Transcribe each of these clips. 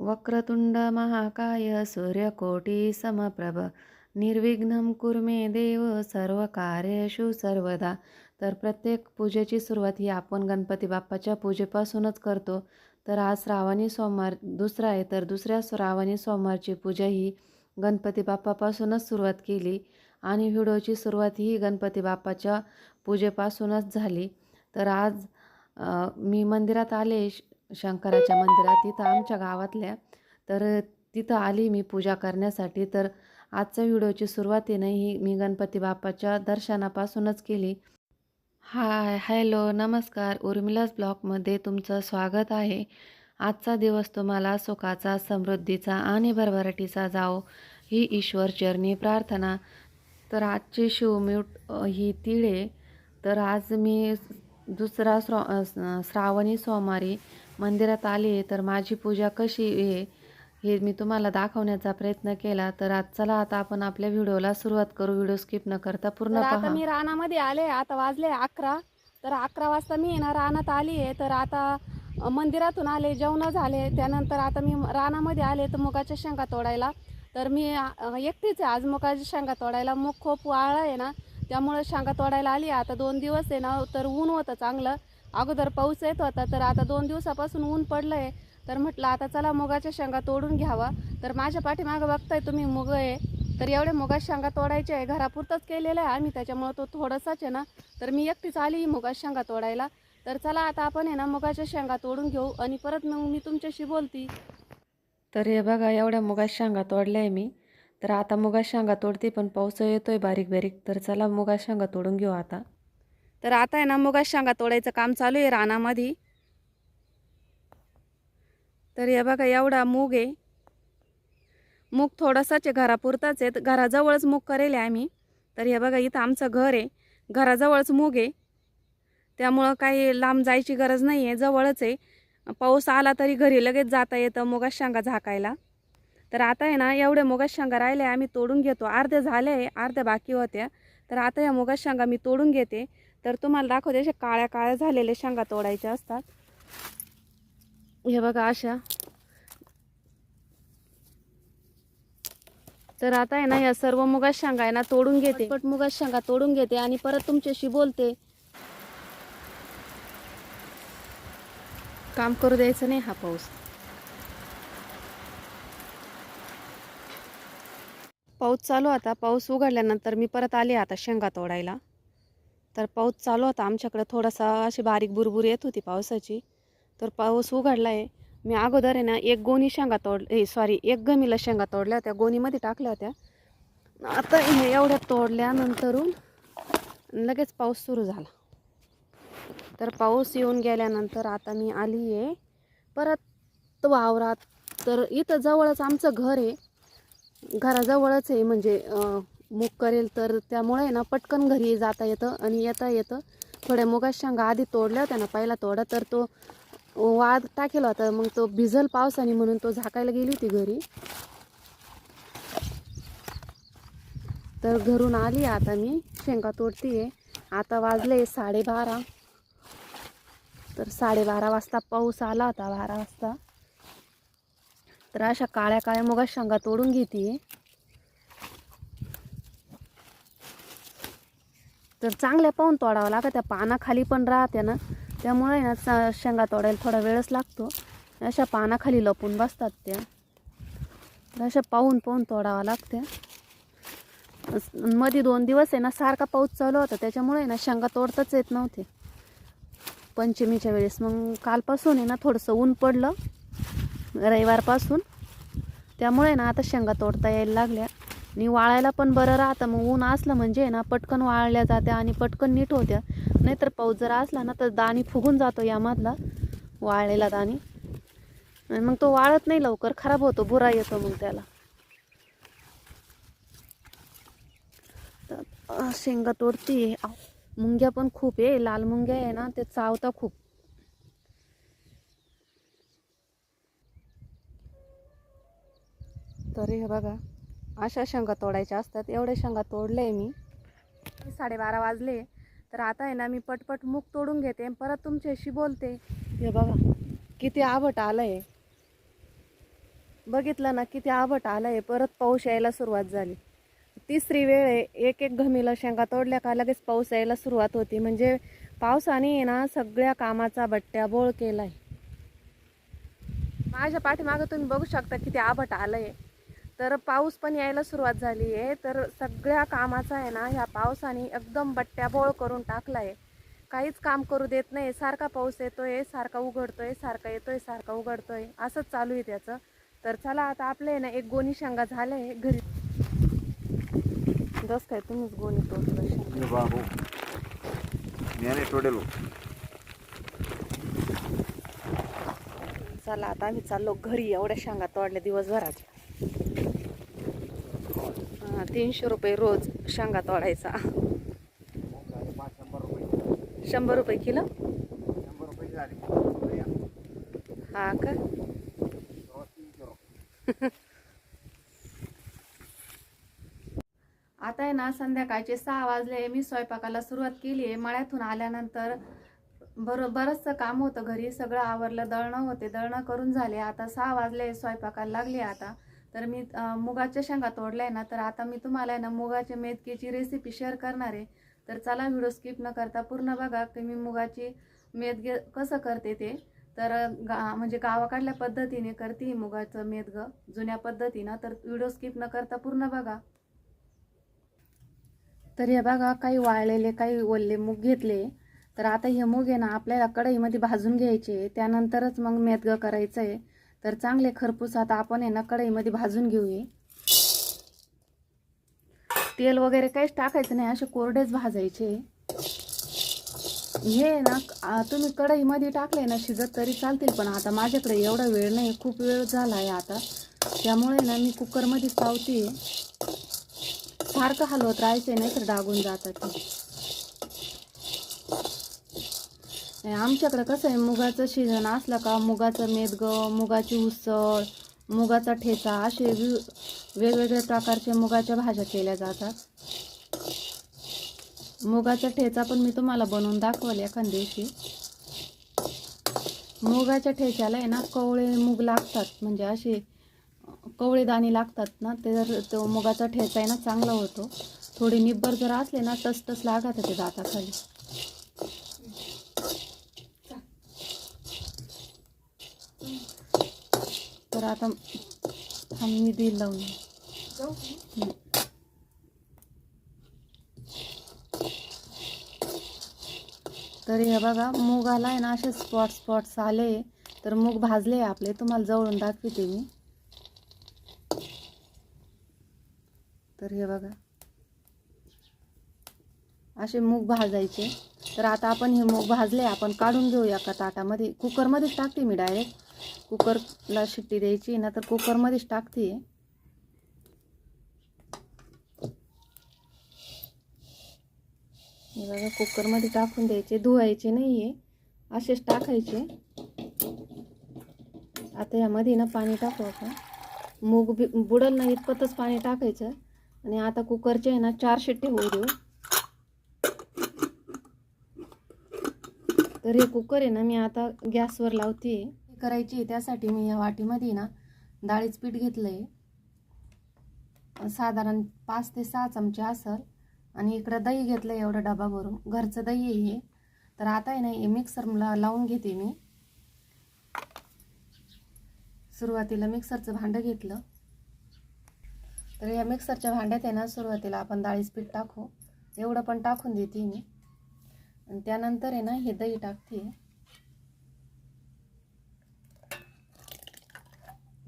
वक्रतुंड महाकाय सूर्यकोटी समप्रभ। निर्विघ्नं कुर्मे देव सर्व कार्येषु सर्वदा। तर प्रत्येक पूजेची सुरुवात ही आपण गणपती बाप्पाच्या पूजेपासूनच करतो. तर आज श्रावणी सोमवार दुसरा आहे तर दुसऱ्या श्रावणी सोमवारची पूजा ही गणपती बाप्पापासूनच सुरुवात केली. आणि व्हिडिओची सुरुवात ही गणपती बाप्पाच्या पूजेपासूनच झाली. तर आज मी मंदिरात आले शंकराच्या मंदिरात तिथं आमच्या गावातल्या. तर तिथं आली मी पूजा करण्यासाठी. तर आजच्या व्हिडिओची सुरुवातीनं ही मी गणपती बाप्पाच्या दर्शनापासूनच केली. हाय हॅलो नमस्कार. उर्मिलास ब्लॉगमध्ये तुमचं स्वागत आहे. आजचा दिवस तुम्हाला सुखाचा समृद्धीचा आणि भरभराटीचा जाओ ही ईश्वर चरणी प्रार्थना. तर आजची शिवम्यूट ही तिळे तर आज मी दुसरा श्र श्रावणी सोमवारी मंदिरात आली तर माझी पूजा कशी आहे हे मी तुम्हाला दाखवण्याचा प्रयत्न केला. तर आज चला आता आपण आपल्या व्हिडिओला सुरुवात करू. व्हिडिओ स्किप न करता पूर्ण आता मी रानामध्ये आले आता वाजले अकरा. तर अकरा वाजता मी ना रानात आली आहे. तर आता मंदिरातून आले जेवण झाले. त्यानंतर आता मी रानामध्ये आले तर मुगाच्या शेंगा तोडायला. तर मी एकटीच आहे. आज मुगाच्या शेंगा तोडायला मूग खूप वाळलं आहे ना त्यामुळे शेंगा तोडायला आली आता दोन दिवस आहे ना तर ऊन होतं चांगलं. अगोदर पाऊस येत होता तर आता दोन दिवसापासून ऊन पडलं आहे तर म्हटलं आता चला मुगाच्या शेंगा तोडून घ्यावा. तर माझ्या पाठीमागं बघताय तुम्ही मुग आहे. तर एवढे मुगाच्या शेंगा तोडायचे आहे घरापुरतंच केलेलं आहे आम्ही त्याच्यामुळं तो थोडंसाच आहे ना. तर मी एकटीच आली मुगाच्या शेंगा तोडायला. तर चला आता आपण आहे ना मुगाच्या शेंगा तोडून घेऊ आणि परत मग मी तुमच्याशी बोलती. तर हे बघा एवढ्या मुगाच्या शेंगा तोडल्या आहे मी. तर आता मुगाच्या शेंगा तोडते पण पाऊस येतोय बारीक बारीक तर चला मुगाच्या शेंगा तोडून घेऊ आता. तर आता आहे ना मुगा शांगा तोडायचं काम चालू आहे रानामध्ये. तर हे बघा एवढा मूग आहे. मूग थोडासाच आहे घरापुरताच आहे. घराजवळच मूग करेल आहे आम्ही. तर हे बघा इथं आमचं घर आहे. घराजवळच मूग आहे. त्यामुळं काही लांब जायची गरज नाही आहे जवळच आहे. पाऊस आला तरी घरी लगेच जाता येतं मुगा शांगा झाकायला. तर आता आहे ना एवढे मुगा शांगा राहिले आम्ही तोडून घेतो. अर्ध्या झाले अर्ध्या बाकी होत्या. तर आता या मुगा शांगा मी तोडून घेते. तर तुम्हाला दाखवते अशा काळ्या काळ्या झालेल्या शेंगा तोडायच्या असतात. हे बघा अशा. तर आता आहे ना या सर्व मुगा शेंगा आहे ना तोडून घेते. पट मुगा शेंगा तोडून घेते आणि परत तुमच्याशी बोलते. काम करू द्यायचं नाही हा पाऊस. पाऊस चालू आता. पाऊस उघडल्यानंतर मी परत आले आता शेंगा तोडायला. तर पाऊस चालू होता. आमच्याकडं थोडासा अशी बारीक बुरबुर येत होती पावसाची. तर पाऊस उघडला आहे मी अगोदर आहे ना एक गोणी शेंगा तोड सॉरी एक गमीला शेंगा तोडल्या होत्या. गोणीमध्ये टाकल्या होत्या. आता हे एवढ्या तोडल्यानंतरून लगेच पाऊस सुरू झाला. तर पाऊस येऊन गेल्यानंतर आता मी आली आहे परत वावरात. तर इथं जवळच आमचं घर आहे. घराजवळच आहे म्हणजे मूग करेल तर त्यामुळे आहे ना पटकन घरी जाता येतं आणि येता येतं. थोड्या मुगाच्या शेंगा आधी तोडल्या होत्या ना पहिला तोडा तर तो वाद टाकेला होता. मग तो भिजल पावसाने म्हणून तो झाकायला गेली होती घरी. तर घरून आली आता मी शेंगा तोडतीये. आता वाजले साडेबारा. तर साडेबारा वाजता पाऊस आला होता बारा वाजता. तर अशा काळ्या काळ्या मुगा शेंगा तोडून घेते तर चांगल्या पाहून तोडावं लागतं. त्या पानाखाली पण राहते ना. त्यामुळे ना चा- शेंगा तोडायला थोडा वेळच लागतो. अशा पानाखाली लपून बसतात त्या. तर अशा पाहून पाहून तोडावं लागते. मध्ये दोन दिवस आहे ना सारखा पाऊस चालू होता. त्याच्यामुळे ना शेंगा तोडताच येत नव्हते. पंचमीच्या वेळेस मग कालपासून आहे ना थोडंसं ऊन पडलं. रविवारपासून. त्यामुळे ना आता शेंगा तोडता यायला लागल्या. आणि वाळायला पण बरं राहतं. मग ऊन असलं म्हणजे ना पटकन वाळल्या जात्या आणि पटकन नीट होत्या. नाहीतर पाऊस जर असला ना तर दाणी फुगून जातो यामधला वाळलेला दाणी. आणि मग तो वाळत नाही लवकर खराब होतो बुरा येतो मग त्याला. शेंगा तोडती मुंग्या पण खूप आहे. लाल मुंग्या आहे ना ते चावता खूप. तर हे बघा अशा शेंगा तोडायच्या असतात. एवढ्या शेंगा तोडले मी. साडेबारा वाजले. तर आता आहे ना मी पटपट मूग तोडून घेते परत तुमच्याशी बोलते. हे बघा किती आभट आलं आहे बघितलं ना किती आभट आलंय. परत पाऊस यायला सुरुवात झाली. तिसरी वेळ आहे एक एक घमीला शेंगा तोडल्या का लगेच पाऊस यायला सुरुवात होती. म्हणजे पावसाने आहे ना सगळ्या कामाचा बट्ट्या बोळ केलाय. माझ्या पाठीमागं तुम्ही बघू शकता किती आभट आलंय. तर पाऊस पण यायला सुरुवात झाली आहे तर सगळ्या कामाचा आहे ना ह्या पावसाने एकदम बट्ट्या बोळ करून टाकलाय. काहीच काम करू देत नाही. सारखा पाऊस येतोय सारखा उघडतोय सारखा येतोय सारखा उघडतोय. असंच चालू आहे त्याचं. तर चला आता आपले ना एक गोणी शेंगा झालंय घरी. जस काय तुम्हीच गोणी तोडलं मैंने टोडेलो चला आता आम्ही चाललो घरी एवढ्या शेंगा तोडल्या दिवसभराच्या. हा, तीनशे रुपये रोज शेंगा तोडायचा. शंभर रुपये किलो? हा का? आता आहे ना संध्याकाळचे सहा वाजले मी स्वयंपाकाला सुरुवात केली आहे. मळ्यातून आल्यानंतर बरो बरंचसं काम होतं घरी. सगळं आवरलं दळणं होते. दळणं करून झाले. आता सहा वाजले स्वयंपाकाला लागले आता. तर मी मुगाच्या शेंगा तोडल्या आहे ना तर आता मी तुम्हाला आहे ना मुगाच्या मेथकीची रेसिपी शेअर करणार आहे. तर चला व्हिडिओ स्किप न करता पूर्ण बघा की मी मुगाची मेदगे कसं करते ते. तर गा म्हणजे गावाकडल्या पद्धतीने करते ही मुगाचं मेदगं जुन्या पद्धतीनं. तर व्हिडिओ स्किप न करता पूर्ण बघा. तर हे बघा काही वाळलेले काही ओलले मूग घेतले. तर आता हे मूग आहे ना आपल्याला कढईमध्ये भाजून घ्यायचे त्यानंतरच मग मेदगं करायचं आहे. तर चांगले खरपूस आता आपण आहे ना कढईमध्ये भाजून घेऊया. तेल वगैरे काहीच टाकायचं नाही असे कोरडेच भाजायचे. हे ना तुम्ही कढईमध्ये टाकले ना शिजत तरी चालतील पण आता माझ्याकडे एवढा वेळ नाही खूप वेळ झाला आहे आता. त्यामुळे ना मी कुकरमध्येच पावते सारखं हलवत राहायचं नाही तर डागून जातात ते. नाही, आमच्याकडं कसं आहे मुगाचं सीझन असलं का मुगाचं मेदगं मुगाची उसळ मुगाचा ठेचा असे वि वेगवेगळ्या प्रकारच्या मुगाच्या भाज्या केल्या जातात. मुगाचा ठेचा पण मी तुम्हाला बनवून दाखवले एखाद दिवशी. मुगाच्या ठेच्याला आहे ना कवळे मूग लागतात. म्हणजे असे कवळे दाणे लागतात ना ते जर तो मुगाचा ठेचा आहे ना चांगला होतो. थोडे निब्बर जर असले ना तस तस लागत ते दाताखाली. तर आता आम्ही मी देईल लावून तर हे बघा मुगाला आहे ना असे स्पॉट स्पॉट्स आले. तर मूग भाजले आपले तुम्हाला जवळून दाखवते मी. तर हे बघा. असे मूग भाजायचे. तर आता आपण हे मूग भाजले आपण काढून घेऊया एका ताटामध्ये? कुकरमध्येच टाकते मी डायरेक्ट कुकरला शिट्टी द्यायची ना तर कुकरमध्येच टाकते. आहे बघा कुकरमध्ये टाकून द्यायचे धुवायचे नाही आहे असेच टाकायचे. आता यामध्ये ना पाणी टाकू आपण. मूग बी बुडल नाही इतपतच पाणी टाकायचं. आणि आता कुकरचे आहे ना चार शिट्टे होऊ देऊ. तर हे कुकर आहे ना मी आता गॅसवर लावते. करायची आहे त्यासाठी मी या वाटीमध्ये ना डाळीच पीठ घेतलं आहे साधारण पाच ते सहा चमचे असेल आणि इकडं दही घेतलं आहे एवढा डबा भरून घरचं दही आहे हे. तर आता आहे ना हे मिक्सरला लावून घेते मी. सुरुवातीला मिक्सरचं भांडं घेतलं. तर या मिक्सरच्या भांड्यात आहे ना सुरुवातीला आपण डाळीच पीठ टाकू. एवढं पण टाकून देते मी. आणि त्यानंतर आहे ना हे दही टाकते.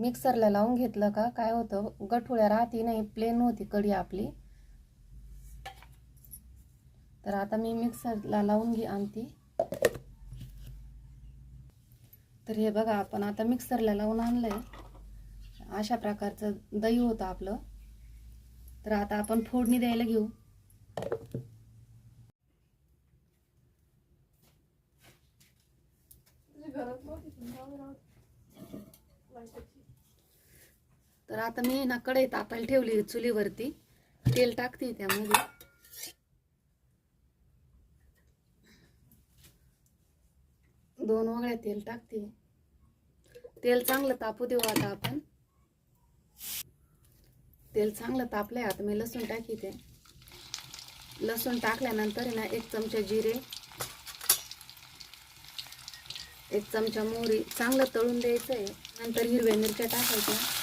मिक्सरला लावून घेतलं का? काय होतं? गठुळ्या राहती नाही प्लेन होती कढी आपली. तर आता मी मिक्सरला लावून घे आणती. तर हे बघा आपण आता मिक्सरला लावून आणलंय. अशा प्रकारचं दही होतं आपलं. तर आता आपण फोडणी द्यायला घेऊ. तर आता मी ना कढई तापायला ठेवली चुलीवरती. तेल टाकते त्यामध्ये. दोन वगळ्या तेल टाकते. तेल चांगलं तापू देऊ आता आपण. तेल चांगलं तापलंय आता मी लसूण टाकी ते लसूण टाकल्यानंतर ना एक चमचा जिरे एक चमचा मोहरी. चांगलं तळून द्यायचं आहे नंतर हिरव्या मिरच्या टाकायच्या.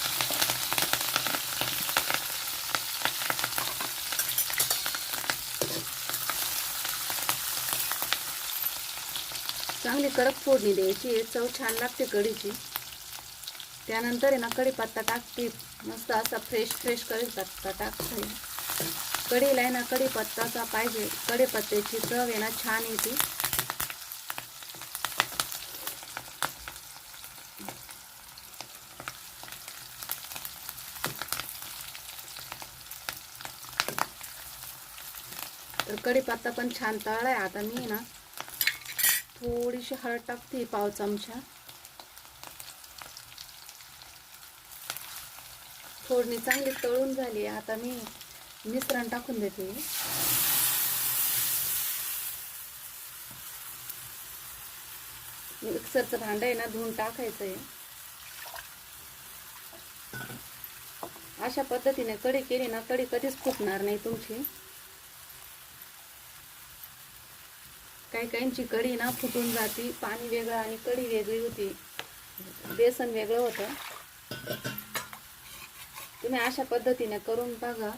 चांगली कडक फोडणी द्यायची आहे चव छान लागते कढीची त्यानंतर आहे ना कढीपत्ता टाकते. मस्त असा फ्रेश फ्रेश कढीपत्ता टाकते. कढीला आहे ना कढीपत्ताचा पाहिजे. कढीपत्त्याची चव आहे ना छान येते. तर कढीपत्ता पण छान तळलाय. आता मी ना थोडीशी हळद टाकते पाव चमचा. फोडणी चांगली तळून झाली आता मी मिश्रण टाकून देते. मिक्सरचं भांडं आहे ना धुवून टाकायचं आहे अशा पद्धतीने कढी केली ना कढी कधीच फुटणार नाही तुमची. काही काहींची कढी ना फुटून जाती पाणी वेगळं आणि कढी वेगळी होती. बेसन वेगळं होतं. तुम्ही अशा पद्धतीने करून बघा.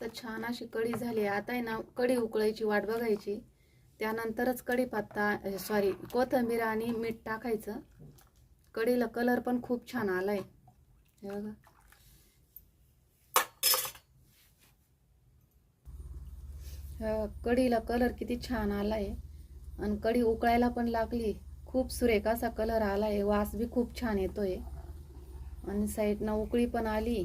तर छान अशी कढी झाली. आता आहे ना कढी उकळायची वाट बघायची. त्यानंतरच कढीपत्ता सॉरी कोथिंबीर आणि मीठ टाकायचं. कढीला कलर पण खूप छान आला हे बघा. कढीला कलर किती छान आलाय. आणि कढी उकळायला पण लागली. खूप सुरेख असा कलर आहे वास बी खूप छान येतोय. आणि साईडनं उकळी पण आली.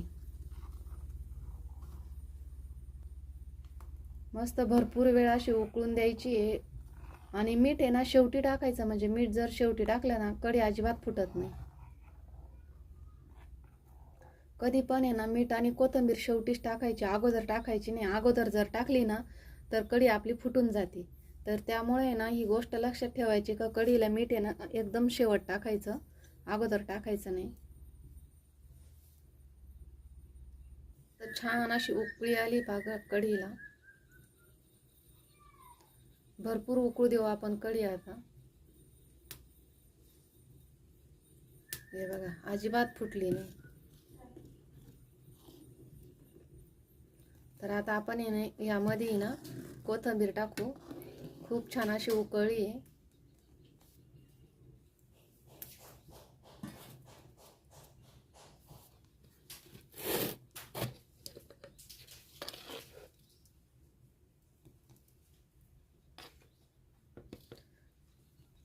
मस्त भरपूर वेळ अशी उकळून द्यायची आहे. आणि मीठ आहे ना शेवटी टाकायचं. म्हणजे मीठ जर शेवटी टाकलं ना कढी अजिबात फुटत नाही. कधी पण आहे ना मीठ आणि कोथिंबीर शेवटीच टाकायची. अगोदर टाकायची नाही. अगोदर जर टाकली ना तर कढी आपली फुटून जाते. तर त्यामुळे आहे ना ही गोष्ट लक्षात ठेवायची का कढीला मीठ आहे ना एकदम शेवट टाकायचं. अगोदर टाकायचं नाही. तर छान अशी उकळी आली बाग कढीला. भरपूर उकळू देऊ आपण कढी आता. हे बघा अजिबात फुटली नाही. तर आता आपण ना यामध्ये ना कोथिंबीर टाकू. खूप छान अशी उकळी आहे.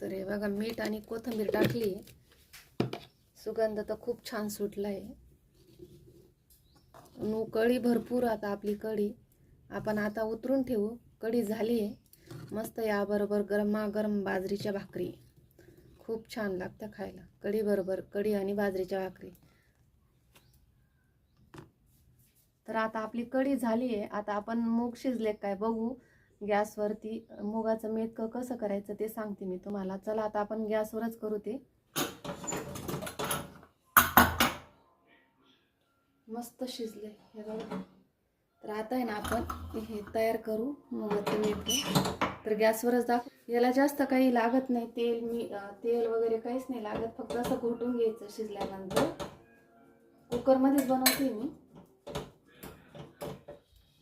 तर हे बघा मीठ आणि कोथिंबीर टाकली. सुगंध तर खूप छान सुटला आहे नु कढी भरपूर आता आपली कढी. आपण आता उतरून ठेवू. कढी झाली आहे. मस्त याबरोबर गरमागरम बाजरीच्या भाकरी. खूप छान लागतं खायला. कढी बरोबर कढी आणि बाजरीच्या भाकरी. तर आता आपली कढी झाली आहे. आता आपण मूग शिजले काय बघू. गॅसवरती मुगाचं मेतकं कसं करायचं ते सांगते मी तुम्हाला. चला आता आपण गॅसवरच करू ते. मस्त शिजले हे बघा. तर आता आहे ना आपण हे तयार करू मुगाचं मेतकं तर गॅसवरच दाखव. याला जास्त काही लागत नाही. तेल मी तेल वगैरे काहीच नाही लागत. फक्त असं घोटून घ्यायचं शिजल्यानंतर. कुकरमध्येच बनवते मी.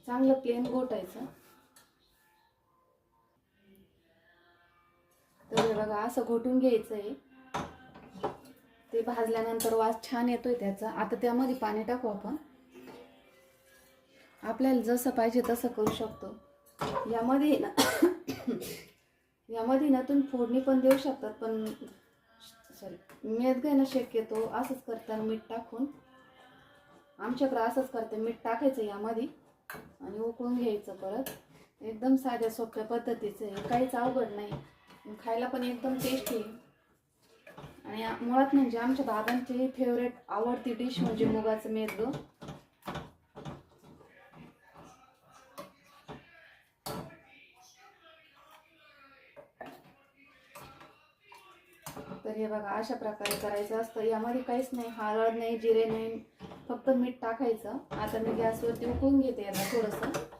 चांगलं प्लेन घोटायचं. तर हे बघा असं घोटून घ्यायचं आहे ते भाजल्यानंतर वास छान येतोय त्याचा. आता त्यामध्ये पाणी टाकू आपण. आपल्याला जसं पाहिजे तसं करू शकतो. यामध्ये ना यामध्ये ना तुम्ही फोडणी पण देऊ शकतात पण सॉरी मेद घेणं शक्यतो. असंच करताना मीठ टाकून. आमच्याकडं असंच करते मीठ टाकायचं यामध्ये. आणि उकळून घ्यायचं परत. एकदम साध्या सोप्या पद्धतीचं आहे. काहीच अवघड नाही. खायला पण एकदम टेस्टी आणि मुळात म्हणजे आमच्या बाबांची फेवरेट आवडती डिश म्हणजे मुगाचं मेदू. तर हे बघा अशा प्रकारे करायचं असतं. यामध्ये काहीच नाही हळद नाही जिरे नाही फक्त मीठ टाकायचं. आता मी गॅसवरती उकळून घेते याला थोडंसं.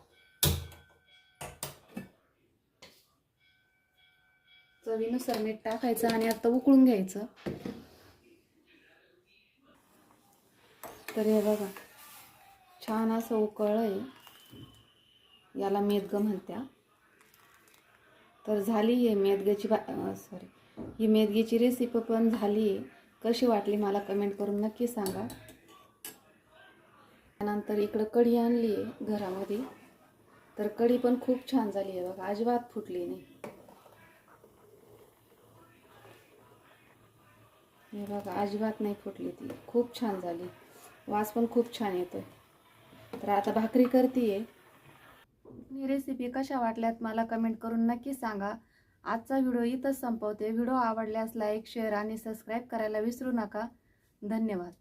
चवीनुसार मीठ टाकायचं आणि आता उकळून घ्यायचं. तर हे बघा छान असं उकळलं आहे. याला मेदगं म्हणत्या. तर झाली आहे मेदग्याची बा सॉरी ही मेदगीची रेसिपी पण झाली आहे. कशी वाटली मला कमेंट करून नक्की सांगा. त्यानंतर इकडं कढी आणली आहे घरामध्ये. तर कढी पण खूप छान झाली आहे बघा अजिबात फुटली नाही. हे बघा अजिबात नाही फुटली ती. खूप छान झाली. वास पण खूप छान येतोय. तर आता भाकरी करतीये. ही रेसिपी कशा वाटल्यात मला कमेंट करून नक्की सांगा. आजचा व्हिडिओ इथंच संपवते. व्हिडिओ आवडल्यास लाईक शेअर आणि सबस्क्राईब करायला विसरू नका. धन्यवाद.